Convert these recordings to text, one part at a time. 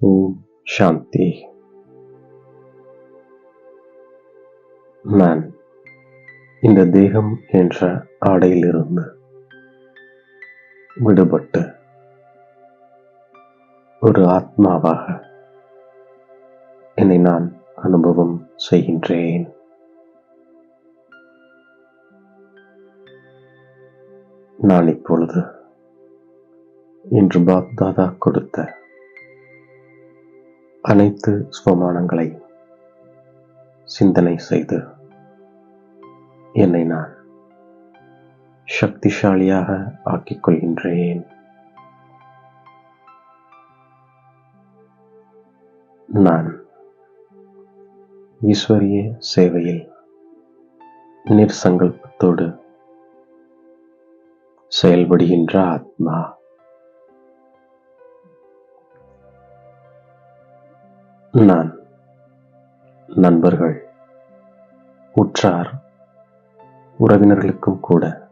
ஓம் சாந்தி நான் இந்த தேகம் என்ற ஆடையிலிருந்து விடுபட்டு ஒரு ஆத்மாவாக என்னை நான் அனுபவம் செய்கின்றேன். நான் இப்பொழுது இன்று பாப்தாதா கொடுத்த அனைத்து ஸ்வமானங்களை சிந்தனை செய்து என்னை நான் சக்திசாலியாக ஆக்கிக் கொள்கின்றேன். நான் ஈஸ்வரிய சேவையில் நிர்சங்கல்பத்தோடு செயல்படுகின்ற ஆத்மா. நான் நண்பர்கள் உற்றார் உறவினர்களுக்கும் கூட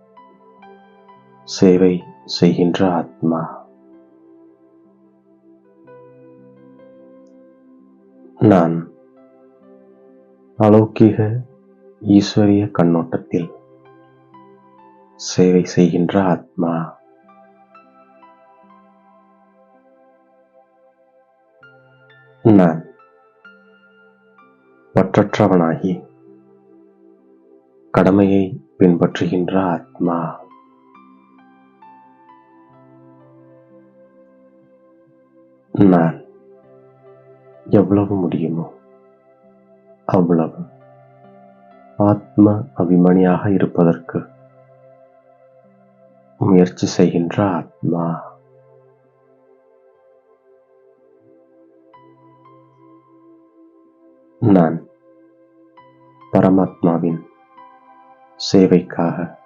சேவை செய்கின்ற ஆத்மா. நான் அலௌகிக ஈஸ்வரிய கண்ணோட்டத்தில் சேவை செய்கின்ற ஆத்மா. நான் பற்றற்றவனாகி கடமையை பின்பற்றுகின்ற ஆத்மா. நான் எவ்வளவு முடியுமோ அவ்வளவு ஆத்ம அபிமானியாக இருப்பதற்கு முயற்சி செய்கின்ற ஆத்மா. நான் பரமாத்மாவின் சேவைக்காக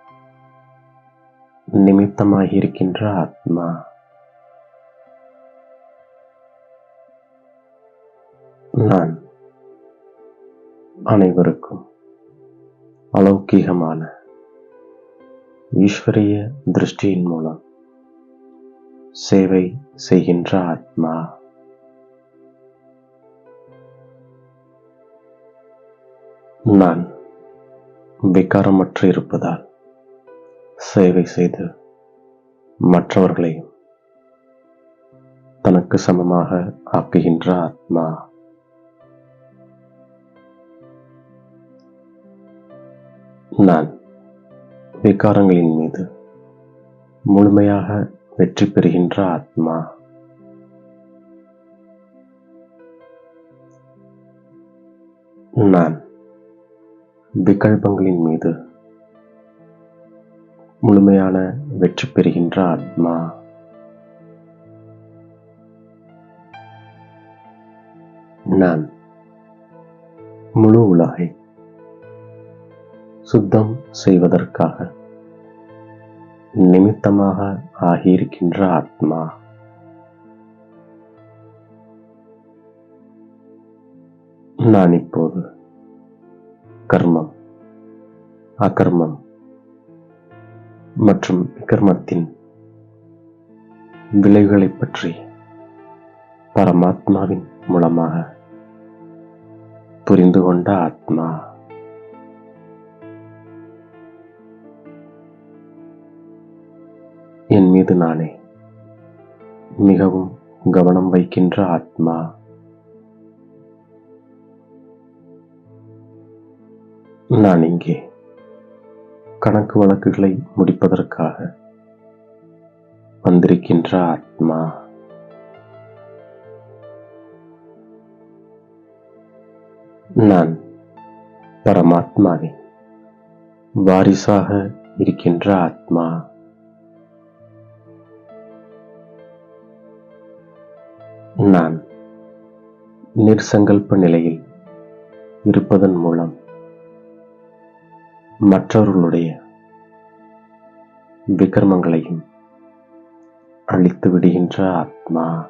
நிமித்தமாகியிருக்கின்ற ஆத்மா. நான் அனைவருக்கும் அலௌகிகமான ஈஸ்வரிய திருஷ்டியின் மூலம் சேவை செய்கின்ற ஆத்மா. நான் விகாரமற்று இருப்பதால் சேவை செய்து மற்றவர்களையும் தனக்கு சமமாக ஆக்குகின்ற ஆத்மா. நான் விகாரங்களின் மீது முழுமையாக வெற்றி பெறுகின்ற ஆத்மா. நான் விகல்பங்களின் மீது முழுமையான வெற்றி பெறுகின்ற ஆத்மா. நான் முழு உலகை சுத்தம் செய்வதற்காக நிமித்தமாக ஆகியிருக்கின்ற ஆத்மா. நான் இப்போது கர்மம். அகர்மம் மற்றும் கர்மத்தின் விளைவுகளை பற்றி பரமாத்மாவின் மூலமாக புரிந்து கொண்ட ஆத்மா. என் மீது நானே மிகவும் கவனம் வைக்கின்ற ஆத்மா. நான் இங்கே கணக்கு வழக்குகளை முடிப்பதற்காக வந்திருக்கின்ற ஆத்மா. நான் பரமாத்மாவின் வாரிசாக இருக்கின்ற ஆத்மா. நான் நிர்சங்கல்ப நிலையில் இருப்பதன் மூலம் மற்றவர்களுடைய விக்ரமங்களையும் அழித்து விடுகின்ற ஆத்மா.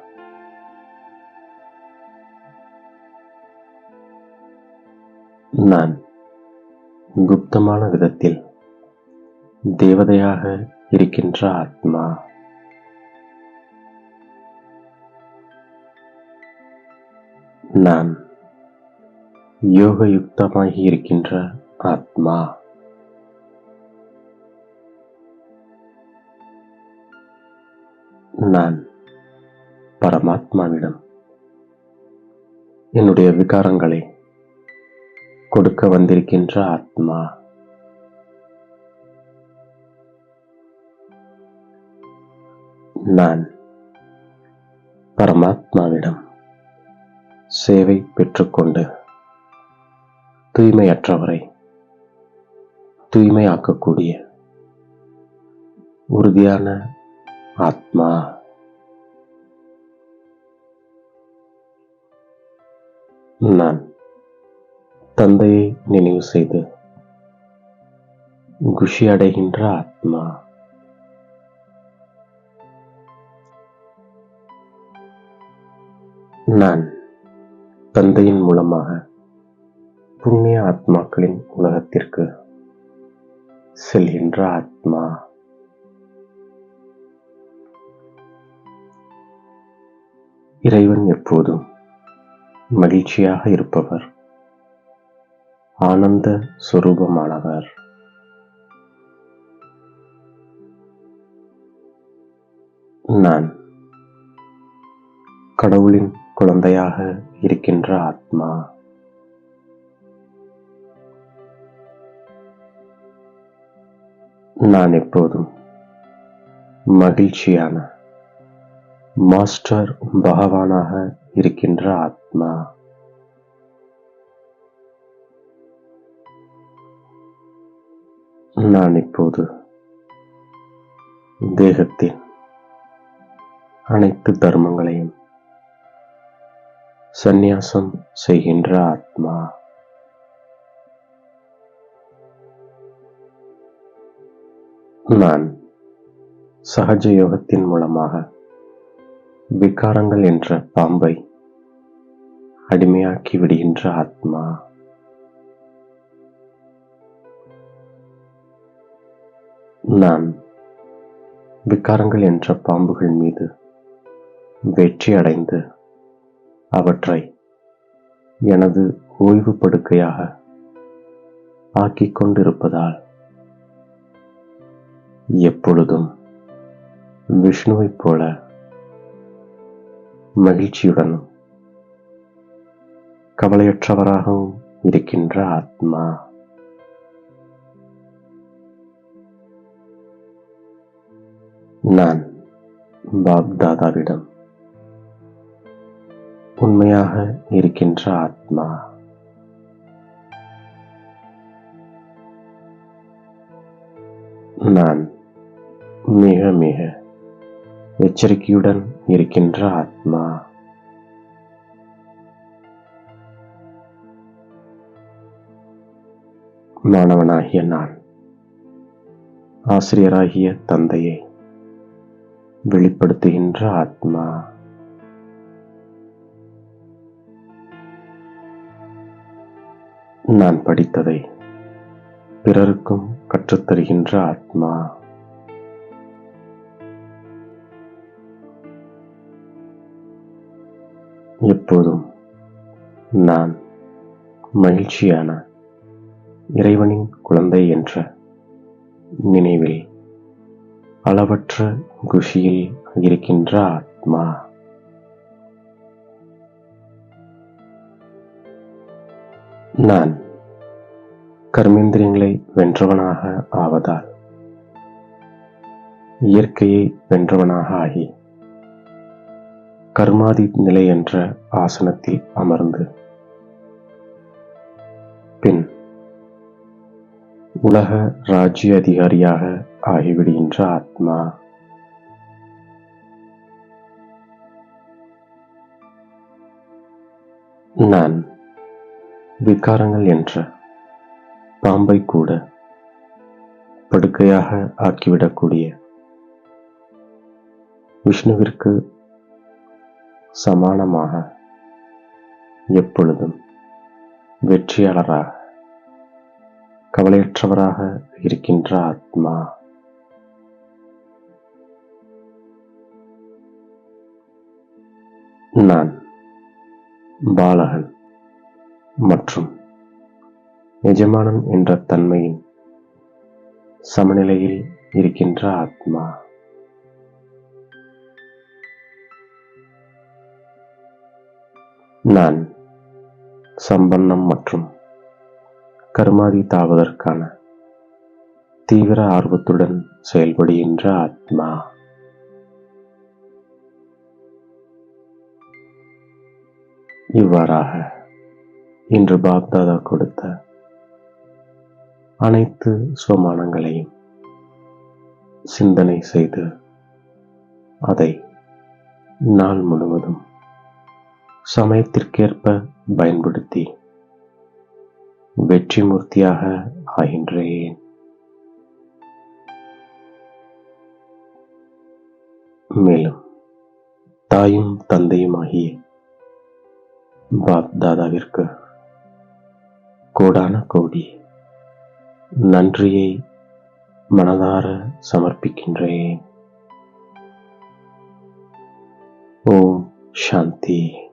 நான் குப்தமான விதத்தில் தேவதையாக இருக்கின்ற ஆத்மா. நான் யோகயுக்தமாகி இருக்கின்ற ஆத்மா. நான் பரமாத்மாவிடம் என்னுடைய விகாரங்களை கொடுக்க வந்திருக்கின்ற ஆத்மா. நான் பரமாத்மாவிடம் சேவை பெற்றுக்கொண்டு தூய்மையற்றவரை தூய்மையாக்கக்கூடிய உறுதியான ஆத்மா. நான் தந்தையை நினைவு செய்து குஷி அடைகின்ற ஆத்மா. நான் தந்தையின் மூலமாக புண்ணிய ஆத்மாக்களின் உலகத்திற்கு செல்கின்ற ஆத்மா. இறைவன் எப்போதும் மகிழ்ச்சியாக இருப்பவர். ஆனந்த சுரூபமானவர். நான் கடவுளின் குழந்தையாக இருக்கின்ற ஆத்மா. நான் எப்போதும் மகிழ்ச்சியான மாஸ்டர் பகவானாக இருக்கின்ற ஆத்மா. நான் இப்போது தேகத்தின் அனைத்து தர்மங்களையும் சந்நியாசம் செய்கின்ற ஆத்மா. நான் சகஜ யோகத்தின் மூலமாக விகாரங்கள் என்ற பாம்பை அடிமையாக்கி விடுகின்ற ஆத்மா. நான் விக்காரங்கள் என்ற பாம்புகள் மீது வெற்றி அடைந்து அவற்றை எனது ஓய்வு படுக்கையாக ஆக்கிக் கொண்டிருப்பதால் எப்பொழுதும் விஷ்ணுவைப் போல மகிழ்ச்சியுடனும் கவலையற்றவராகவும் இருக்கின்ற ஆத்மா. நான் பாப் தாதாவிடம் உண்மையாக இருக்கின்ற ஆத்மா. நான் மிக மிக எச்சரிக்கையுடன் இருக்கின்ற ஆத்மா. மாணவனாகிய நான். ஆசிரியராகிய தந்தையை வெளிப்படுத்துகின்ற ஆத்மா. நான் படித்ததை பிறருக்கும் கற்றுத்தருகின்ற ஆத்மா. எப்போதும் நான் மகிழ்ச்சியான இறைவனின் குழந்தை என்ற நினைவில் அளவற்ற குஷியில் இருக்கின்ற ஆத்மா. நான் கர்மேந்திரியங்களை வென்றவனாக ஆவதால் இயற்கையை வென்றவனாக ஆகி கர்மாதி நிலை என்ற ஆசனத்தில் அமர்ந்து பின் உலக ராஜ்ய அதிகாரியாக ஆகிவிடுகின்ற ஆத்மா. நான் விகாரங்கள் என்ற பாம்பை கூட படுக்கையாக ஆக்கிவிடக்கூடிய விஷ்ணுவிற்கு சமானமாக எப்பொழுதும் வெற்றியாளராக கவலையற்றவராக இருக்கின்ற ஆத்மா. நான் பாலகன் மற்றும் எஜமானன் என்ற தன்மையின் சமநிலையில் இருக்கின்ற ஆத்மா. நான் சம்பன்னம் மற்றும் கர்மாதீதாவதற்கான தீவிர ஆர்வத்துடன் செயல்படுகின்ற ஆத்மா. இவ்வாறாக இன்று பாப்தாதா கொடுத்த அனைத்து சுவமானங்களையும் சிந்தனை செய்து அதை நாள் முழுவதும் சமயத்திற்கேற்ப பயன்படுத்தி வெற்றி மூர்த்தியாக ஆகின்றேன். மேலும் தாயும் தந்தையும் ஆகிய பாப் தாதாவிற்கு கோடான கோடி நன்றியை மனதார சமர்ப்பிக்கின்றேன். ஓம் சாந்தி.